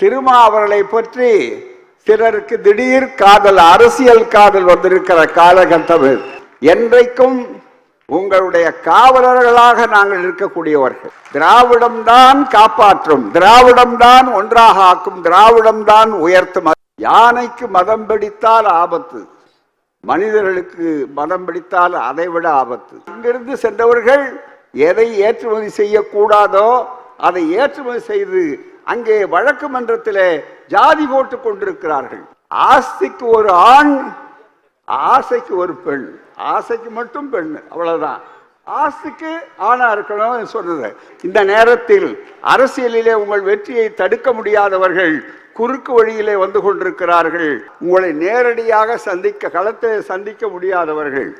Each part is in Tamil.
திருமா பற்றி சிலருக்கு திடீர் காதல் அரசியல் காதல் வந்திருக்கிற காலகட்டம் என்றைக்கும் உங்களுடைய காவலர்களாக நாங்கள் இருக்கக்கூடியவர்கள். திராவிடம் தான் காப்பாற்றும் திராவிடம் தான் ஒன்றாக ஆக்கும் திராவிடம் தான் உயர்த்தும். யானைக்கு மதம் பிடித்தால் ஆபத்து மனிதர்களுக்கு மதம் பிடித்தால் அதைவிட ஆபத்து. இங்கிருந்து சென்றவர்கள் எதை ஏற்றுமதி செய்யக்கூடாதோ அதை ஏற்றுமதி செய்து அங்கே வழக்கு மன்றத்திலே ஜாதி போட்டுக் கொண்டிருக்கிறார்கள். ஆஸ்திக்கு ஒரு ஆண் ஆசைக்கு ஒரு பெண். ஆசைக்கு மட்டும் பெண் அவ்வளவுதான். ஆஸ்திக்கு ஆணா இருக்கணும் சொன்னது. இந்த நேரத்தில் அரசியலிலே உங்கள் வெற்றியை தடுக்க முடியாதவர்கள் குறுக்கு வழியிலே வந்து கொண்டிருக்கிறார்கள். உங்களை நேரடியாக சந்திக்க களத்தை சந்திக்க முடியாதவர்கள்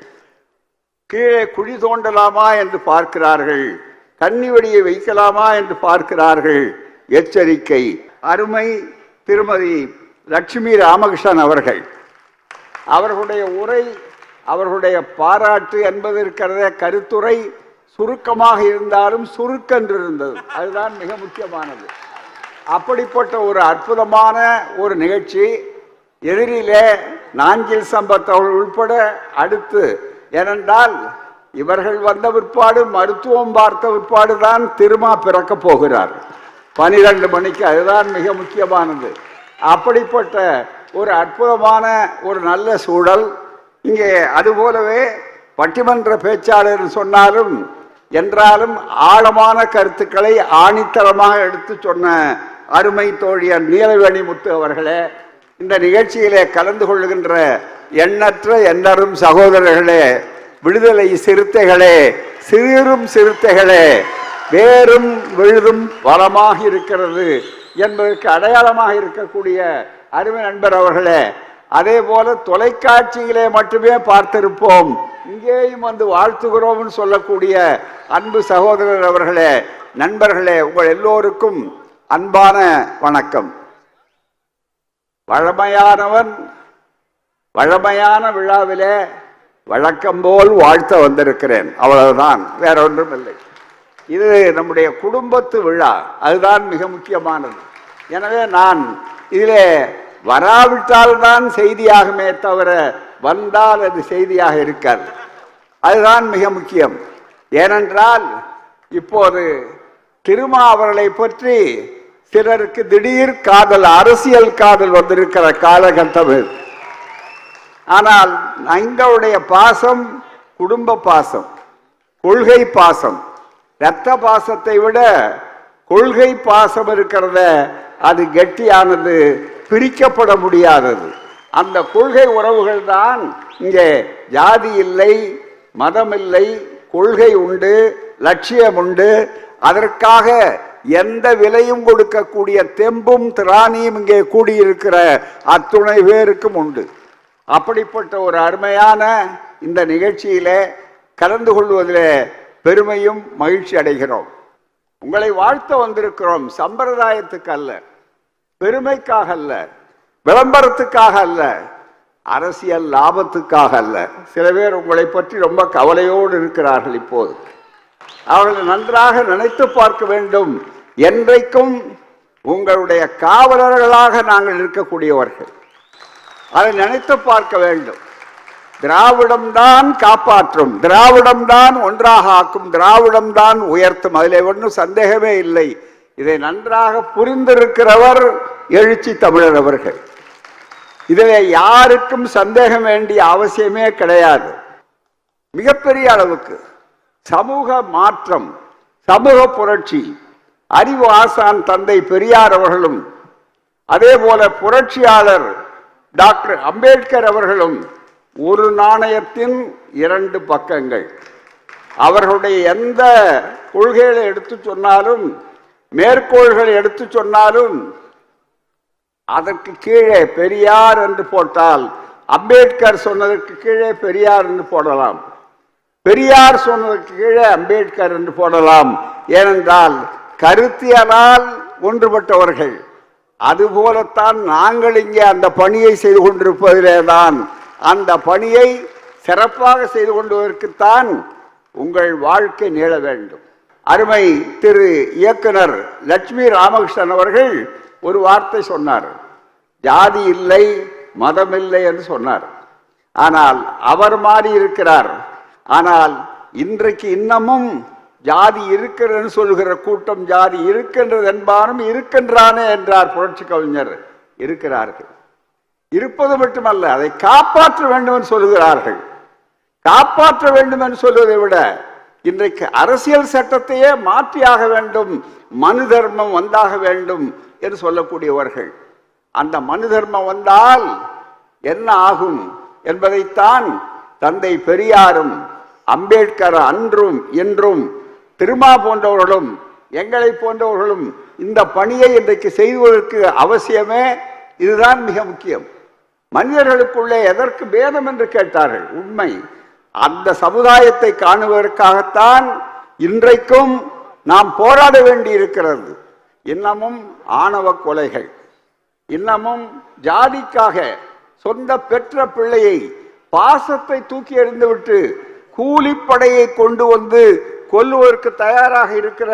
கீழே குழி தோண்டலாமா என்று பார்க்கிறார்கள். கன்னி வடியை வைக்கலாமா என்று பார்க்கிறார்கள். எச்சரிக்கை. அருமை திருமதி லட்சுமி ராமகிருஷ்ணன் அவர்கள். அவர்களுடைய உரை அவர்களுடைய பாராட்டு என்பது இருக்கிறத கருத்துரை சுருக்கமாக இருந்தாலும் சுருக்கென்று இருந்தது அதுதான் மிக முக்கியமானது. அப்படிப்பட்ட ஒரு அற்புதமான ஒரு நிகழ்ச்சி. எதிரிலே நாஞ்சில் சம்பத் அவர்கள் உள்பட அடுத்து ஏனென்றால் இவர்கள் வந்த பிற்பாடு மருத்துவம் பார்த்த பிற்பாடு தான் திருமா பிறக்கப் போகிறார். பனிரெண்டு மணிக்கு அதுதான் மிக முக்கியமானது. அப்படிப்பட்ட ஒரு அற்புதமான ஒரு நல்ல சூழல் இங்கே அதுபோலவே பட்டிமன்ற பேச்சாளர் சொன்னாலும் என்றாலும் ஆழமான கருத்துக்களை ஆணித்தரமாக எடுத்து சொன்ன அருமை தோழியர் நீலவேணி முத்து அவர்களே இந்த நிகழ்ச்சியிலே கலந்து கொள்கின்ற எண்ணற்ற எண்ணரும் சகோதரர்களே விடுதலை சிறுத்தைகளே சிறும் சிறுத்தைகளே வேறும் விழுதும் வளமாக இருக்கிறது என்பதற்கு அடையாளமாக இருக்கக்கூடிய அருமை நண்பர் அவர்களே அதே போல தொலைக்காட்சியிலே மட்டுமே பார்த்திருப்போம். இங்கேயும் வந்து வாழ்த்துகிறோம்னு சொல்லக்கூடிய அன்பு சகோதரர் அவர்களே நண்பர்களே உங்கள் எல்லோருக்கும் அன்பான வணக்கம். வழமையானவன் வழமையான விழாவிலே வழக்கம் போல் வாழ்த்த வந்திருக்கிறேன். அவ்வளவுதான். வேற ஒன்றும் இல்லை இது நம்முடைய குடும்பத்து விழா. அதுதான் மிக முக்கியமானது. எனவே நான் இதிலே வராவிட்டால் தான் செய்தியாகுமே தவிர வந்தால் அது செய்தியாக இருக்காது. அதுதான் மிக முக்கியம். ஏனென்றால் இப்போது திருமா அவர்களை பற்றி சிலருக்கு திடீர் காதல் அரசியல் காதல் வந்திருக்கிற காலகட்டம் ஆனால் எங்களுடைய பாசம் குடும்ப பாசம் கொள்கை பாசம். ரத்த பாசத்தை விட கொள்கை பாசம் இருக்கிறத அது கெட்டியானது பிரிக்கப்பட முடியாதது. அந்த கொள்கை உறவுகள் தான் இங்கே ஜாதி இல்லை மதம் இல்லை கொள்கை உண்டு லட்சியம் உண்டு. அதற்காக எந்த விலையும் கொடுக்கக்கூடிய தெம்பும் திராணியும் இங்கே கூடியிருக்கிற அத்துணை பேருக்கும் உண்டு. அப்படிப்பட்ட ஒரு அருமையான இந்த நிகழ்ச்சியிலே கலந்து கொள்வதில் பெருமையும் மகிழ்ச்சி அடைகிறோம். உங்களை வாழ்த்த வந்திருக்கிறோம். சம்பிரதாயத்துக்கு அல்ல பெருமைக்காக அல்ல விளம்பரத்துக்காக அல்ல. அரசியல் லாபத்துக்காக அல்ல. சில பேர் உங்களை பற்றி ரொம்ப கவலையோடு இருக்கிறார்கள் இப்போது. அவர்கள் நன்றாக நினைத்து பார்க்க வேண்டும். என்றைக்கும் உங்களுடைய காவலர்களாக நாங்கள் இருக்கக்கூடியவர்கள். அதை நினைத்து பார்க்க வேண்டும். திராவிடம்தான் காப்பாற்றும் திராவிடம்தான் ஒன்றாக ஆக்கும் திராவிடம் தான் உயர்த்தும். அதில் ஒன்றும் சந்தேகமே இல்லை. இதை நன்றாக புரிந்திருக்கிறவர் எழுச்சி தமிழர் அவர்கள். இதில் யாருக்கும் சந்தேகம் வேண்டிய அவசியமே கிடையாது. மிகப்பெரிய அளவுக்கு சமூக மாற்றம் சமூக புரட்சி அறிவு ஆசான் தந்தை பெரியார் அவர்களும் அதே போல புரட்சியாளர் டாக்டர் அம்பேத்கர் அவர்களும் ஒரு நாணயத்தின் இரண்டு பக்கங்கள். அவர்களுடைய எந்த கொள்கைகளை எடுத்து சொன்னாலும் மேற்கோள்களை எடுத்து சொன்னாலும் அதற்கு கீழே பெரியார் என்று போட்டால் அம்பேத்கர் சொன்னதற்கு கீழே பெரியார் என்று போடலாம். பெரியார் சொன்னதற்கு கீழே அம்பேத்கர் என்று போடலாம். ஏனென்றால் கருத்தியலால் ஒன்றுபட்டவர்கள். அதுபோலத்தான் நாங்கள் இங்கே அந்த பணியை செய்து கொண்டிருப்பதிலே தான் அந்த பணியை சிறப்பாக செய்து கொண்டுவதற்குத்தான் உங்கள் வாழ்க்கை நீள வேண்டும். அருமை திரு இயக்குனர் லட்சுமி ராமகிருஷ்ணன் அவர்கள் ஒரு வார்த்தை சொன்னார். ஜாதி இல்லை மதம் இல்லை என்று சொன்னார். ஆனால் அவர் மாறி இருக்கிறார். ஆனால் இன்றைக்கு இன்னமும் ஜாதி இருக்கிறன்னு சொல்கிற கூட்டம் ஜாதி இருக்கின்றது என்பாரும் இருக்கின்றானே என்றார் புரட்சி கவிஞர் இருக்கிறார்கள். இருப்பது மட்டுமல்ல அதை காப்பாற்ற வேண்டும் என்று சொல்லுகிறார்கள். காப்பாற்ற வேண்டும் என்று சொல்வதை விட இன்றைக்கு அரசியல் சட்டத்தையே மாற்றியாக வேண்டும் மனு தர்மம் வந்தாக வேண்டும் என்று சொல்லக்கூடியவர்கள். அந்த மனு தர்மம் வந்தால் என்ன ஆகும் என்பதைத்தான் தந்தை பெரியாரும் அம்பேத்கர் அன்றும் இன்றும் திருமா போன்றவர்களும் எங்களை போன்றவர்களும் இந்த பணியை இன்றைக்கு செய்வதற்கு அவசியமே இதுதான் மிக முக்கியம். மனிதர்களுக்குள்ளே எதற்கு பேதம் என்று கேட்டார்கள்? உண்மை. அந்த சமுதாயத்தை காணுவதற்காகத்தான் இன்றைக்கும் நாம் போராட வேண்டி இருக்கிறது இன்னமும் ஆணவ கொலைகள் இன்னமும் ஜாதிக்காக சொந்த பெற்ற பிள்ளையை பாசத்தை தூக்கி எறிந்துவிட்டு கூலிப்படையை கொண்டு வந்து கொல்லுவதற்கு தயாராக இருக்கிற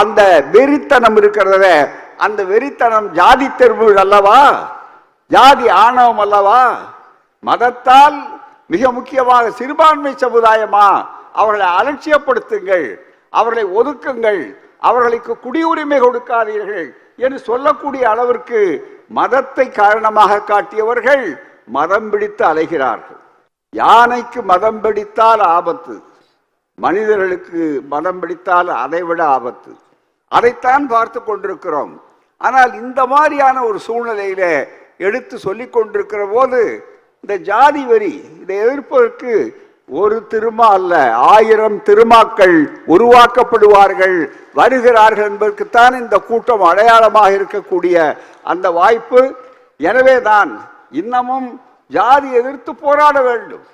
அந்த வெறித்தனம் இருக்கிறத அந்த வெறித்தனம் ஜாதி தெருவுகள் அல்லவா? ஜாதி ஆணவம் அல்லவா? மதத்தால் மிக முக்கியமாக சிறுபான்மை சமுதாயமா? அவர்களை அலட்சியப்படுத்துங்கள் அவர்களை ஒதுக்குங்கள் அவர்களுக்கு குடியுரிமை கொடுக்காதீர்கள் என்று சொல்லக்கூடிய அளவிற்கு மதத்தை காரணமாக காட்டியவர்கள் மதம் பிடித்து அலைகிறார்கள். யானைக்கு மதம் பிடித்தால் ஆபத்து மனிதர்களுக்கு மதம் பிடித்தால் அதைவிட ஆபத்து. அதைத்தான் பார்த்து கொண்டிருக்கிறோம். ஆனால் இந்த மாதிரியான ஒரு சூழ்நிலையில எடுத்து சொல்லிக் கொண்டிருக்கிற போது இந்த ஜாதி வரி இதை எதிர்ப்பதற்கு ஒரு திருமா அல்ல ஆயிரம் திருமாக்கள் உருவாக்கப்படுவார்கள் வருகிறார்கள் என்பதற்குத்தான் இந்த கூட்டம் அடையாளமாக இருக்கக்கூடிய அந்த வாய்ப்பு. எனவே தான் இன்னமும் ஜாதி எதிர்த்து போராட வேண்டும்.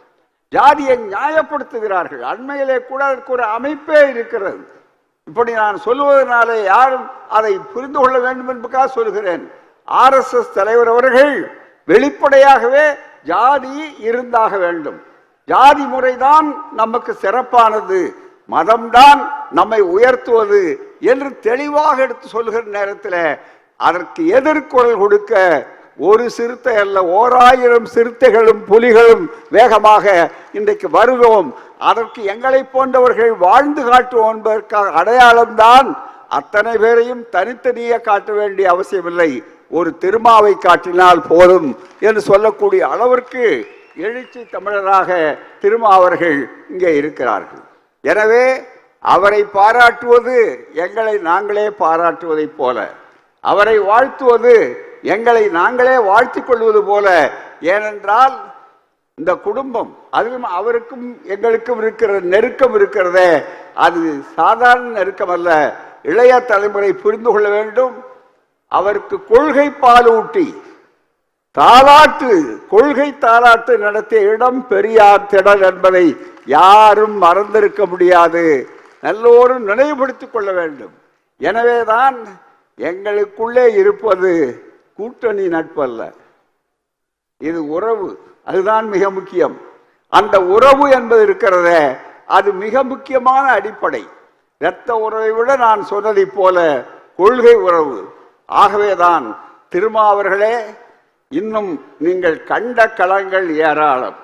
ஜாதியை நியாயப்படுத்துகிறார்கள். அண்மையிலே கூட அதற்கு ஒரு அமைப்பே இருக்கிறது. இப்படி நான் சொல்லுவதனாலே யாரும் அதை புரிந்து கொள்ள வேண்டும் என்பதுக்காக சொல்கிறேன். ஆர்எஸ்எஸ் தலைவர் அவர்கள் வெளிப்படையாகவே ஜாதி இருந்தாக வேண்டும். ஜாதி முறைதான் நமக்கு சிறப்பானது. மதம்தான் நம்மை உயர்த்துவது என்று தெளிவாக எடுத்து சொல்கிற நேரத்தில் அதற்கு எதிர்குரல் கொடுக்க ஒரு சிறுத்தை அல்ல ஓராயிரம் சிறுத்தைகளும் புலிகளும் வேகமாக இன்றைக்கு வருவோம் அதற்கு எங்களை போன்றவர்கள் வாழ்ந்து காட்டுவோம் என்பதற்காக அடையாளம்தான் அத்தனை பேரையும் தனித்தனியே காட்ட வேண்டிய அவசியமில்லை. ஒரு திருமாவை காட்டினால் போதும் என்று சொல்லக்கூடிய அளவிற்கு எழுச்சி தமிழராக திருமா அவர்கள் இங்கே இருக்கிறார்கள். எனவே அவரை பாராட்டுவது எங்களை நாங்களே பாராட்டுவதைப் போல அவரை வாழ்த்துவது எங்களை நாங்களே வாழ்த்தி கொள்வது போல ஏனென்றால் இந்த குடும்பம் அதுவும் அவருக்கும் எங்களுக்கும் இருக்கிற நெருக்கம் இருக்கிறதே அது சாதாரண நெருக்கம் அல்ல இளைய தலைமுறை புரிந்து கொள்ள வேண்டும் அவருக்கு கொள்கை பாலூட்டி தாலாட்டு கொள்கை தாலாட்டு நடத்திய இடம் பெரியார் திடல் என்பதை யாரும் மறந்திருக்க முடியாது. நல்லோரும் நினைவுபடுத்திக் கொள்ள வேண்டும். எனவேதான் எங்களுக்குள்ளே இருப்பது கூட்டணி நட்பல்ல. இது உறவு அதுதான் மிக முக்கியம். அந்த உறவு என்பது இருக்கிறதே அது மிக முக்கியமான அடிப்படை. இரத்த உறவை விட நான் சொன்னதைப் போல கொள்கை உறவு. ஆகவேதான் திருமாவர்களே இன்னும் நீங்கள் கண்ட களங்கள் ஏராளம்.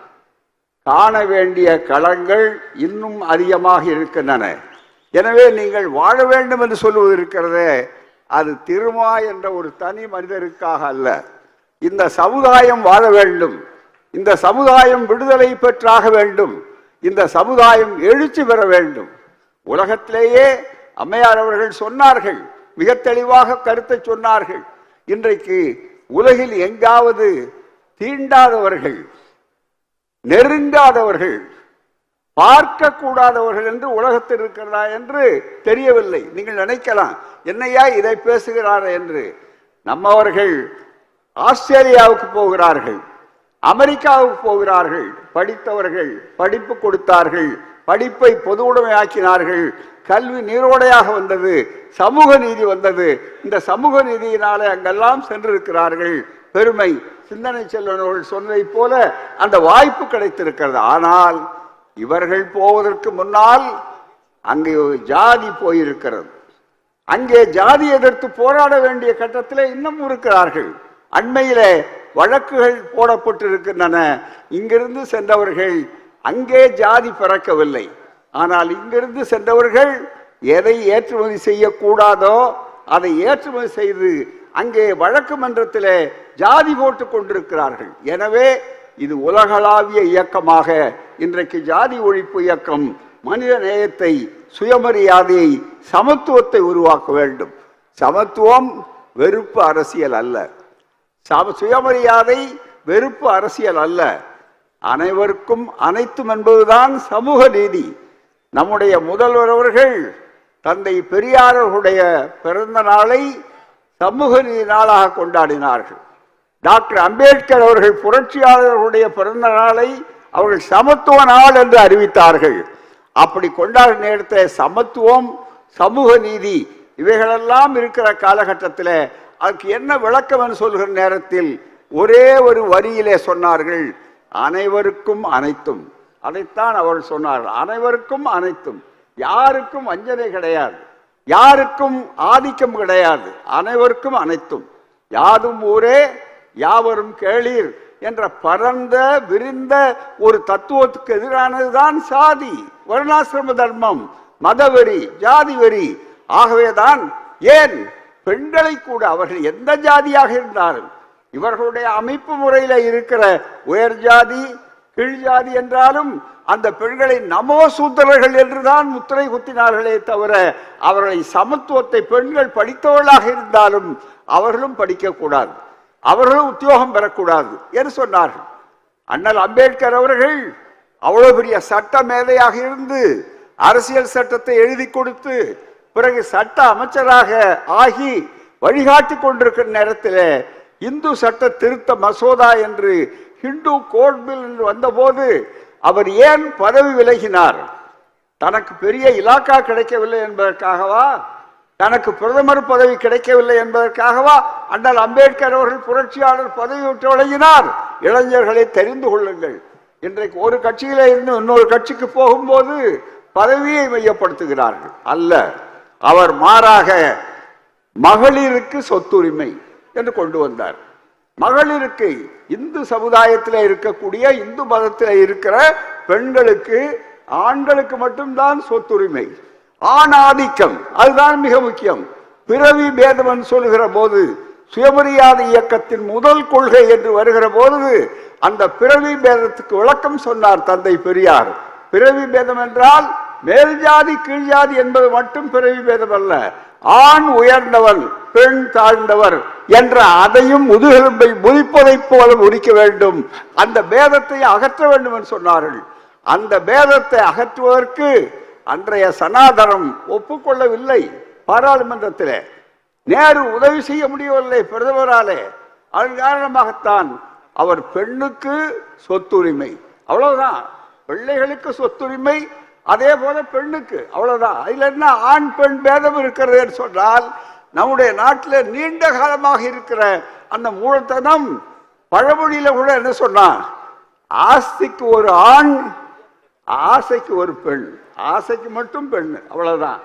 காண வேண்டிய களங்கள் இன்னும் அதிகமாக இருக்கின்றன. எனவே நீங்கள் வாழ வேண்டும் என்று சொல்வது இருக்கிறதே அது திருமா என்ற ஒரு தனி மனிதருக்காக அல்ல. இந்த சமுதாயம் வாழ வேண்டும். இந்த சமுதாயம் விடுதலை பெற்றாக வேண்டும். இந்த சமுதாயம் எழுச்சி பெற வேண்டும். உலகத்திலேயே அம்மையார் அவர்கள் சொன்னார்கள் மிக தெளிவாக கருத்தை சொன்னார்கள். இன்றைக்கு உலகில் எங்காவது தீண்டாதவர்கள் நெருங்காதவர்கள் பார்க்க கூடாதவர்கள் என்று உலகத்தில் இருக்கிறதா என்று தெரியவில்லை. நீங்கள் நினைக்கலாம் என்னையா இதை பேசுகிறார் என்று. நம்மவர்கள் ஆஸ்திரேலியாவுக்கு போகிறார்கள் அமெரிக்காவுக்கு போகிறார்கள் படித்தவர்கள் படிப்பு கொடுத்தார்கள் படிப்பை பொது உடைமையாக்கினார்கள் கல்வி நீரோடையாக வந்தது சமூக நீதி வந்தது. இந்த சமூக நீதியினாலே அங்கெல்லாம் சென்றிருக்கிறார்கள். பெருமை. சிந்தனை செல்வனர்கள் சொன்னதைப் போல அந்த வாய்ப்பு கிடைத்திருக்கிறது. ஆனால் இவர்கள் போவதற்கு முன்னால் அங்கே ஒரு ஜாதி போயிருக்கிறது. அங்கே ஜாதி எதிர்த்து போராட வேண்டிய கட்டத்தில் இன்னும் இருக்கிறார்கள். அண்மையிலே வழக்குகள் போடப்பட்டிருக்கின்றன. இங்கிருந்து சென்றவர்கள் அங்கே ஜாதி பிறக்கவில்லை. ஆனால் இங்கிருந்து சென்றவர்கள் எதை ஏற்றுமதி செய்யக்கூடாதோ அதை ஏற்றுமதி செய்து அங்கே வழக்கு மன்றத்தில் ஜாதி போட்டு கொண்டிருக்கிறார்கள். எனவே இது உலகளாவிய இயக்கமாக இன்றைக்கு ஜாதி ஒழிப்பு இயக்கம் மனித நேயத்தை சுயமரியாதையை சமத்துவத்தை உருவாக்க வேண்டும். சமத்துவம் வெறுப்பு அரசியல் அல்ல. சம சுயமரியாதை வெறுப்பு அரசியல் அல்ல. அனைவருக்கும் அனைத்தும் என்பதுதான் சமூக நீதி. நம்முடைய முதல்வர் அவர்கள் தந்தை பெரியாரர்களுடைய பிறந்த நாளை சமூக நீதி நாளாக கொண்டாடினார்கள். டாக்டர் அம்பேத்கர் அவர்கள் புரட்சியாளர்களுடைய பிறந்த நாளை அவர்கள் சமத்துவ நாள் என்று அறிவித்தார்கள். அப்படி கொண்டாட நேரத்தை சமத்துவம் சமூக நீதி இவைகளெல்லாம் இருக்கிற காலகட்டத்தில் அதுக்கு என்ன விளக்கம் என்று சொல்கிற நேரத்தில் ஒரே ஒரு வரியிலே சொன்னார்கள் அனைவருக்கும் அனைத்தும். அதைத்தான் அவர் சொன்னார்கள். அனைவருக்கும் அனைத்தும். யாருக்கும் வஞ்சனை கிடையாது. யாருக்கும் ஆதிக்கம் கிடையாது. அனைவருக்கும் அனைத்தும். யாதும் ஊரே யாவரும் கேளீர் என்ற பரந்த விரிந்த ஒரு தத்துவத்துக்கு எதிரானதுதான் சாதி. வருணாசிரம தர்மம் மதவெறி ஜாதி வெறி. ஆகவேதான் ஏன் பெண்களை கூட அவர்கள் எந்த ஜாதியாக இருந்தாலும் இவர்களுடைய அமைப்பு முறையில இருக்கிற உயர் ஜாதி கீழ் ஜாதி என்றாலும் அந்த பெண்களை நமோ சூத்திரர்கள் என்றுதான் முத்திரை குத்தினார்களே தவிர அவர்களை சமத்துவத்தை பெண்கள் படித்தவர்களாக இருந்தாலும் அவர்களும் படிக்கக்கூடாது. அவர்களும் உத்தியோகம் பெறக்கூடாது என்று சொன்னார்கள். அண்ணல் அம்பேத்கர் அவர்கள் அவ்வளவு பெரிய சட்ட மேதையாக இருந்து அரசியல் சட்டத்தை எழுதி கொடுத்து பிறகு சட்ட அமைச்சராக ஆகி வழிகாட்டி கொண்டிருக்கிற நேரத்தில் இந்து சட்ட திருத்த மசோதா என்று ஹிந்து கோட் பில் என்று வந்தபோது அவர் ஏன் பதவி விலகினார்? தனக்கு பெரிய இலாக்கா கிடைக்கவில்லை என்பதற்காகவா? தனக்கு பிரதமர் பதவி கிடைக்கவில்லை என்பதற்காகவா? அண்ணல் அம்பேத்கர் அவர்கள் புரட்சியாளர் பதவி விட்டு விலகினார்? இளைஞர்களை தெரிந்து கொள்ளுங்கள். இன்றைக்கு ஒரு கட்சியில இருந்து இன்னொரு கட்சிக்கு போகும்போது பதவியை மையப்படுத்துகிறார்கள். அல்ல அவர் மாறாக மகளிருக்கு சொத்துரிமை என்று கொண்டு வந்தார். மகளிருக்கு இந்து சமுதாயத்தில் இருக்கக்கூடிய இந்து மதத்தில் இருக்கிற பெண்களுக்கு ஆண்களுக்கு மட்டும்தான் சொத்துரிமை. ஆண் ஆதிக்கம் அதுதான் மிக முக்கியம். பிறவி பேதமன் சொல்லுகிற போது சுயமரியாதை இயக்கத்தின் முதல் கொள்கை என்று வருகிற போது அந்த பிறவி பேதத்துக்கு விளக்கம் சொன்னார் தந்தை பெரியார். பிறவி பேதம் என்றால் மேல் ஜாதி கீழ் ஜாதி என்பது மட்டும் பிறவி பேதம் அல்ல. ஆண் உயர்ந்தவன் பெண் தாழ்ந்தவர் என்ற அதையும் முதுகெலும்பை முதிப்பதைப் போல முடிக்க வேண்டும். அந்த பேதத்தை அகற்ற வேண்டும் என்று சொன்னார்கள். அந்த பேதத்தை அகற்றுவதற்கு அன்றைய சனாதனம் ஒப்புக்கொள்ளவில்லை பாராளுமன்றத்திலே. நேரு உதவி செய்ய முடியவில்லை பிரதமராலே. அதன் காரணமாகத்தான் அவர் பெண்ணுக்கு சொத்துரிமை. அவ்வளவுதான். பிள்ளைகளுக்கு சொத்துரிமை அதே போல பெண்ணுக்கு அவ்வளவுதான். அதுல என்ன ஆண் பெண் பேதம் இருக்கிறது என்று சொன்னால் நம்முடைய நாட்டில் நீண்ட காலமாக இருக்கிற அந்த மூலத்தனம் பழமொழியில கூட என்ன சொன்னா ஆஸ்திக்கு ஒரு ஆண் ஆசைக்கு ஒரு பெண். ஆசைக்கு மட்டும் பெண் அவ்வளவுதான்.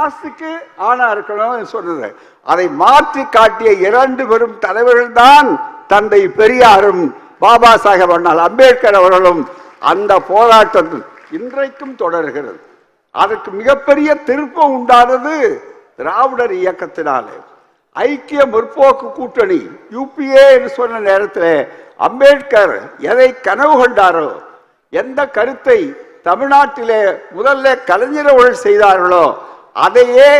ஆசைக்கு ஆணா இருக்கணும் சொன்னது. அதை மாற்றி காட்டிய இரண்டு பெரும் தலைவர்கள் தான் தந்தை பெரியாரும் பாபா சாஹேப் அண்ணால் அம்பேத்கர் அவர்களும் அந்த போராட்டம் இன்றைக்கும் தொடர்கிறது. அதற்கு மிகப்பெரிய திருப்பம் உண்டானது திராவிடர் இயக்கத்தினாலே. ஐக்கிய முற்போக்கு கூட்டணி யூபிஏ என்று சொன்ன நேரத்தில் அம்பேத்கர் எதை கனவு கண்டாரோ எந்த கருத்தை தமிழ்நாட்டிலே முதல்ல கலைஞர் அவர்கள் செய்தார்களோ அதையே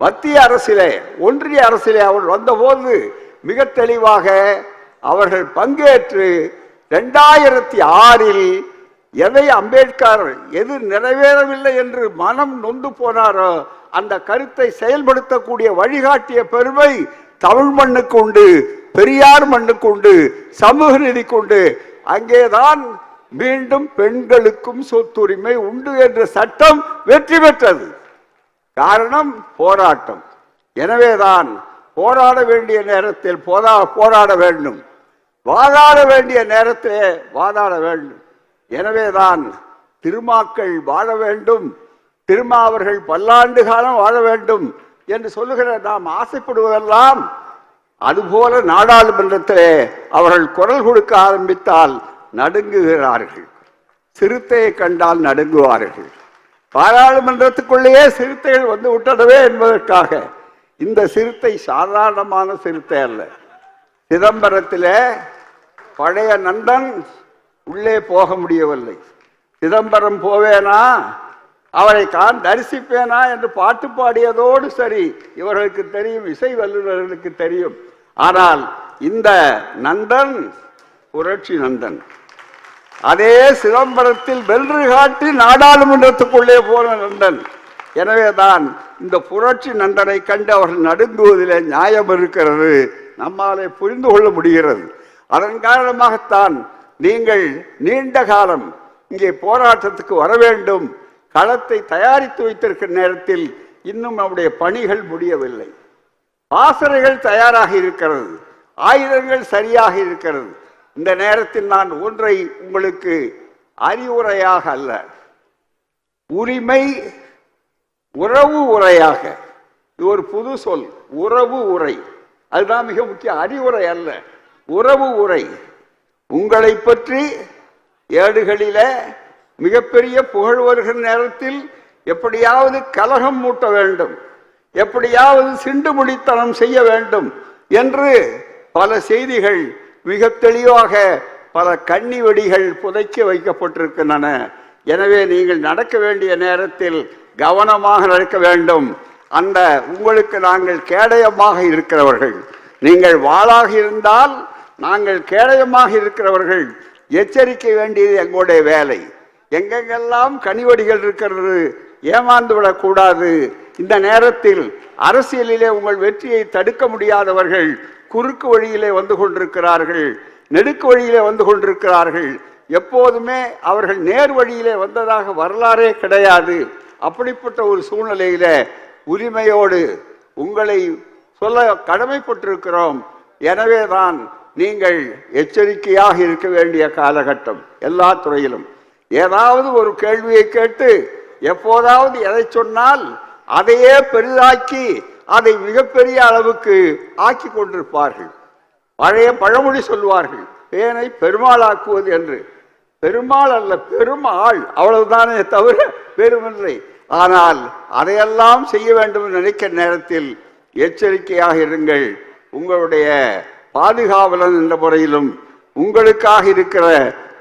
மத்திய அரசிலே ஒன்றிய அரசிலே அவர் வந்தபோது மிக தெளிவாக அவர்கள் பங்கேற்று ரெண்டாயிரத்தி ஆறில் எதை அம்பேத்கர் எது நிறைவேறவில்லை என்று மனம் நொந்து போனாரோ அந்த கருத்தை செயல்படுத்தக்கூடிய வழிகாட்டிய பெருமை தமிழ் மண்ணுக்கு உண்டு பெரியார் மண்ணுக்கு உண்டு சமூக நீதிக்கு உண்டு. அங்கேதான் மீண்டும் பெண்களுக்கும் சொத்துரிமை உண்டு என்ற சட்டம் வெற்றி பெற்றது. காரணம் போராட்டம். எனவேதான் போராட வேண்டிய நேரத்தில் போதா போராட வேண்டும். வாதாட வேண்டிய நேரத்திலே வாதாட வேண்டும். எனவேதான் திருமாக்கள் வாழ வேண்டும் திருமா அவர்கள் பல்லாண்டு காலம் வாழ வேண்டும் என்று சொல்லுகிற நாம் ஆசைப்படுவதெல்லாம் அதுபோல நாடாளுமன்றத்திலே அவர்கள் குரல் கொடுக்க ஆரம்பித்தால் நடுங்குகிறார்கள். சிறுத்தையை கண்டால் நடுங்குவார்கள். பாராளுமன்றத்துக்குள்ளேயே சிறுத்தைகள் வந்து விட்டடவே என்பதற்காக இந்த சிறுத்தை சாதாரணமான சிறுத்தை அல்ல. சிதம்பரத்திலே பழைய நண்டன் உள்ளே போக முடியவில்லை. சிதம்பரம் போவேனா? அவரை தான் தரிசிப்பேனா என்று பாட்டு பாடியதோடு சரி இவர்களுக்கு தெரியும் இசை வல்லுநர்களுக்கு தெரியும். ஆனால் இந்த நந்தன் புரட்சி நந்தன் அதே சிதம்பரத்தில் வென்று காட்டி நாடாளுமன்றத்துக்குள்ளே போன நந்தன். எனவேதான் இந்த புரட்சி நந்தனை கண்டு அவர்கள் நடுங்குவதிலே நியாயம் இருக்கிறது. நம்மாலே புரிந்து கொள்ள முடிகிறது. அதன் காரணமாகத்தான் நீங்கள் நீண்ட காலம் இங்கே போராட்டத்துக்கு வர வேண்டும். களத்தை தயாரித்து வைத்திருக்கிற நேரத்தில் இன்னும் நம்முடைய பணிகள் முடியவில்லை. பாசறைகள் தயாராக இருக்கிறது. ஆயுதங்கள் சரியாக இருக்கிறது. இந்த நேரத்தில் நான் ஒன்றை உங்களுக்கு அறிவுரையாக அல்ல. உரிமை உறவு உரையாக. இது ஒரு புது சொல். உறவு உரை. அதுதான் மிக முக்கிய அறிவுரை அல்ல. உறவு உரை. உங்களை பற்றி ஏடுகளில மிகப்பெரிய புகழ் வருகிற நேரத்தில் எப்படியாவது கலகம் மூட்ட வேண்டும் எப்படியாவது சிண்டு முடித்தனம் செய்ய வேண்டும் என்று பல செய்திகள் மிக தெளிவாக பல கண்ணி வெடிகள் புதைக்க வைக்கப்பட்டிருக்கின்றன. எனவே நீங்கள் நடக்க வேண்டிய நேரத்தில் கவனமாக நடக்க வேண்டும். அந்த உங்களுக்கு நாங்கள் கேடயமாக இருக்கிறவர்கள். நீங்கள் வாளாக இருந்தால் நாங்கள் கேடயமாக இருக்கிறவர்கள் எச்சரிக்கை வேண்டியது எங்களுடைய வேலை. எங்கெங்கெல்லாம் கனிவடிகள் இருக்கிறது ஏமாந்து விடக்கூடாது. இந்த நேரத்தில் அரசியலிலே உங்கள் வெற்றியை தடுக்க முடியாதவர்கள் குறுக்கு வழியிலே வந்து கொண்டிருக்கிறார்கள் நெடுக்கு வழியிலே வந்து கொண்டிருக்கிறார்கள். எப்போதுமே அவர்கள் நேர் வழியிலே வந்ததாக வரலாறே கிடையாது. அப்படிப்பட்ட ஒரு சூழ்நிலையில உரிமையோடு உங்களை சொல்ல கடமைப்பட்டிருக்கிறோம். எனவே தான் நீங்கள் எச்சரிக்கையாக இருக்க வேண்டிய காலகட்டம் எல்லா துறையிலும். ஏதாவது ஒரு கேள்வியை கேட்டு எப்போதாவது எதை சொன்னால் அதையே பெரிதாக்கி அதை மிகப்பெரிய அளவுக்கு ஆக்கி கொண்டிருப்பார்கள். பழைய பழமொழி சொல்வார்கள் பேனை பெருமாளாக்குவது என்று. பெருமாள் அல்ல பெருமாள். அவ்வளவுதானே தவிர பெருமில்லை ஆனால் அதையெல்லாம் செய்ய வேண்டும் நினைக்கிற நேரத்தில் எச்சரிக்கையாக இருங்கள். உங்களுடைய பாதுகாவலன் என்ற முறையிலும் உங்களுக்காக இருக்கிற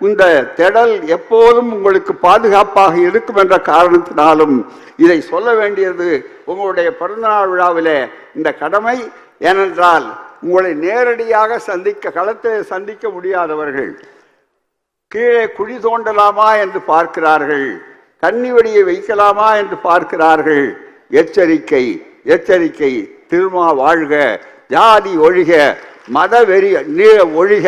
இந்த திடல் எப்போதும் உங்களுக்கு பாதுகாப்பாக இருக்கும் என்ற காரணத்தினாலும் இதை சொல்ல வேண்டியது உங்களுடைய பிறந்தநாள் விழாவில் இந்த கடமை. ஏனென்றால் உங்களை நேரடியாக சந்திக்க களத்தை சந்திக்க முடியாதவர்கள் கீழே குழி தோண்டலாமா என்று பார்க்கிறார்கள் கன்னி வெடியை வைக்கலாமா என்று பார்க்கிறார்கள். எச்சரிக்கை எச்சரிக்கை திருமா வாழ்க ஜாதி ஒழிக மதவெறி நீ ஒழிக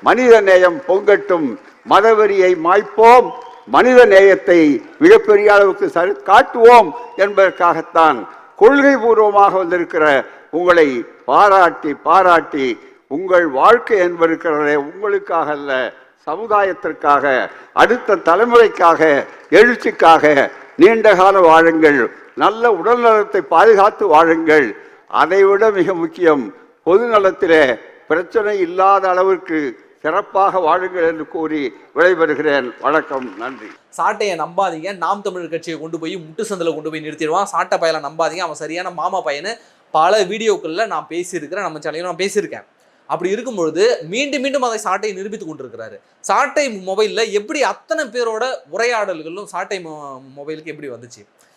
மனித நேயம் பொங்கட்டும் மதவெறியை மாய்ப்போம் மனித நேயத்தை மிகப்பெரிய அளவுக்கு சரி காட்டுவோம் என்பதற்காகத்தான் கொள்கை பூர்வமாக வந்திருக்கிற உங்களை பாராட்டி பாராட்டி உங்கள் வாழ்க்கை என்பிருக்கிறதே உங்களுக்காக அல்ல சமுதாயத்திற்காக அடுத்த தலைமுறைக்காக எழுச்சிக்காக நீண்டகால வாழுங்கள் நல்ல உடல்நலத்தை பாதுகாத்து வாழுங்கள். அதைவிட மிக முக்கியம் பொது நலத்திலே பிரச்சனை இல்லாத அளவிற்கு சிறப்பாக வாழுங்கள் என்று கூறி விடைபெறுகிறேன். வணக்கம் நன்றி. சாட்டையை நம்பாதீங்க. நாம் தமிழர் கட்சியை கொண்டு போய் முட்டு சந்தில் கொண்டு போய் நிறுத்திடுவான். சாட்டை பையனை நம்பாதீங்க. அவன் சரியான மாமா பையனு. பல வீடியோக்களில் நான் பேசியிருக்கிறேன். நம்ம சேனலையும் நான் பேசியிருக்கேன். அப்படி இருக்கும் பொழுது மீண்டும் மீண்டும் அதை சாட்டையை நிரூபித்து கொண்டிருக்கிறாரு. சாட்டை மொபைலில் எப்படி அத்தனை பேரோட உரையாடல்களும் சாட்டை மொபைலுக்கு எப்படி வந்துச்சு?